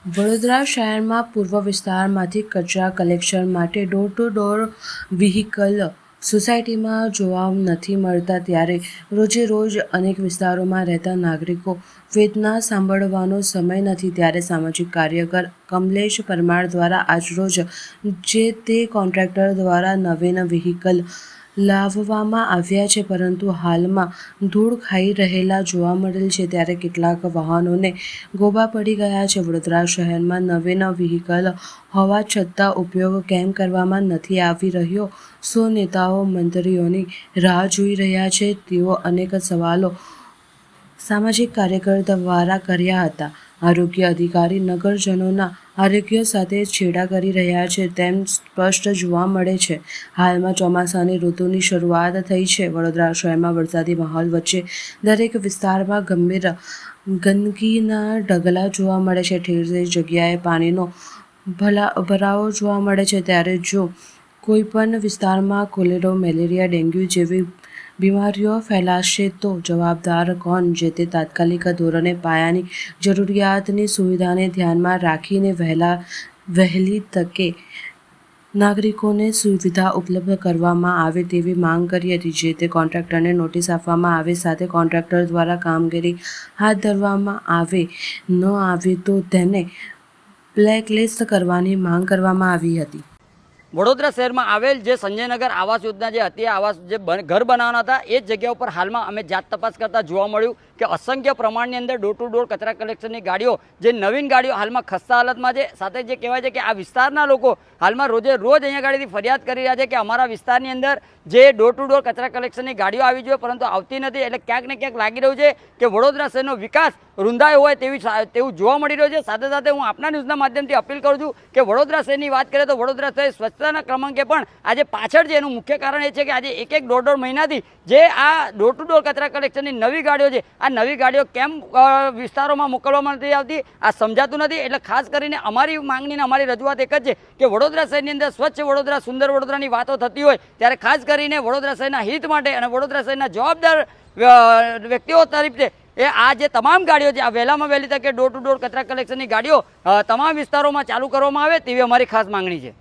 વડોદરા શહેરમાં પૂર્વ વિસ્તારમાંથી કચરા કલેક્શન માટે ડોર ટુ ડોર વ્હીકલ સોસાયટીમાં જોવા નથી મળતા ત્યારે રોજે રોજ અનેક વિસ્તારોમાં રહેતા નાગરિકો વેદના સાંભળવાનો સમય નથી ત્યારે સામાજિક કાર્યકર કમલેશ પરમાર દ્વારા આજરોજ જે તે કોન્ટ્રાક્ટર દ્વારા નવીન વ્હીકલ લાવવામાં આવ્યા છે, પરંતુ હાલમાં ધૂળ ખાઈ રહેલા જોવા મળેલ છે. ત્યારે કેટલાક વાહનોને ગોબા પડી ગયા છે. વડોદરા શહેરમાં નવીન વ્હીકલ હોવા છતાં ઉપયોગ કેમ કરવામાં નથી આવી રહ્યો? સો નેતાઓ, મંત્રીઓની રાહ જોઈ રહ્યા છે? તેઓ અનેક સવાલો સામાજિક કાર્યકર દ્વારા કર્યા હતા. આરોગ્ય અધિકારી નગરજનોના આરોગ્ય સાથે છેડા કરી રહ્યા છે તેમ સ્પષ્ટ જોવા મળે છે. હાલમાં ચોમાસાની ઋતુની શરૂઆત થઈ છે. વડોદરા શહેરમાં વરસાદી માહોલ વચ્ચે દરેક વિસ્તારમાં ગંભીર ગંદકીના ઢગલા જોવા મળે છે. ઠેર જગ્યાએ પાણીનો ભલા ભરાવો જોવા મળે છે. ત્યારે જો કોઈ પણ વિસ્તારમાં કોલેરો, મેલેરિયા, ડેન્ગ્યુ જેવી બીમારીઓ ફેલાશે તો જવાબદાર કોણ? જે તે તાત્કાલિક ધોરણે પાયાની જરૂરિયાતની સુવિધાને ધ્યાનમાં રાખીને વહેલા, વહેલી તકે નાગરિકોને સુવિધા ઉપલબ્ધ કરવામાં આવે તેવી માંગ કરી હતી, જે તે કોન્ટ્રાક્ટરને નોટિસ આપવામાં આવે સાથે કોન્ટ્રાક્ટર દ્વારા કામગીરી હાથ ધરવામાં આવે, ન આવે તો તેને બ્લેકલિસ્ટ કરવાની માંગ કરવામાં આવી હતી. વડોદરા શહેરમાં આવેલ જે સંજયનગર આવાસ યોજના જે હતી આવાસ જે ઘર બનાવવાના હતા, એ જ જગ્યા ઉપર હાલમાં અમે જાત તપાસ કરતા જોવા મળ્યું કે અસંખ્ય પ્રમાણની અંદર ડોર ટુ ડોર કચરા કલેક્શનની ગાડીઓ, જે નવીન ગાડીઓ હાલમાં ખસ્તા હાલતમાં છે. સાથે જે કહેવાય છે કે આ વિસ્તારના લોકો હાલમાં રોજે રોજ અહીંયા ગાડીથી ફરિયાદ કરી રહ્યા છે કે અમારા વિસ્તારની અંદર જે ડોર ટુ ડોર કચરા કલેક્શનની ગાડીઓ આવી જોઈએ, પરંતુ આવતી નથી. એટલે ક્યાંક ને ક્યાંક લાગી રહ્યું છે કે વડોદરા શહેરનો વિકાસ રૂંધાયો હોય તેવી તેવું જોવા મળી રહ્યું છે. સાથે સાથે હું આપના ન્યૂઝના માધ્યમથી અપીલ કરું છું કે વડોદરા શહેરની વાત કરીએ તો વડોદરા શહેર સ્વચ્છતાના ક્રમાંકે પણ આજે પાછળ છે એનું મુખ્ય કારણ એ છે કે આજે એક એક દોઢ દોઢ મહિનાથી જે આ ડોર ટુ ડોર કચરા કલેક્શનની નવી ગાડીઓ છે, આ નવી ગાડીઓ કેમ વિસ્તારોમાં મોકલવામાં નથી આવતી, આ સમજાતું નથી. એટલે ખાસ કરીને અમારી માંગણીને અમારી રજૂઆત એક જ છે કે વડોદરા શહેરની અંદર સ્વચ્છ વડોદરા, સુંદર વડોદરાની વાતો થતી હોય ત્યારે ખાસ કરીને વડોદરા શહેરના હિત માટે અને વડોદરા શહેરના જવાબદાર વ્યક્તિઓ તરફથી એ આ જે તમામ ગાડીઓ છે આ વહેલામાં વહેલી તકે ડોર ટુ ડોર કચરા કલેક્શનની ગાડીઓ તમામ વિસ્તારોમાં ચાલુ કરવામાં આવે તેવી અમારી ખાસ માંગણી છે.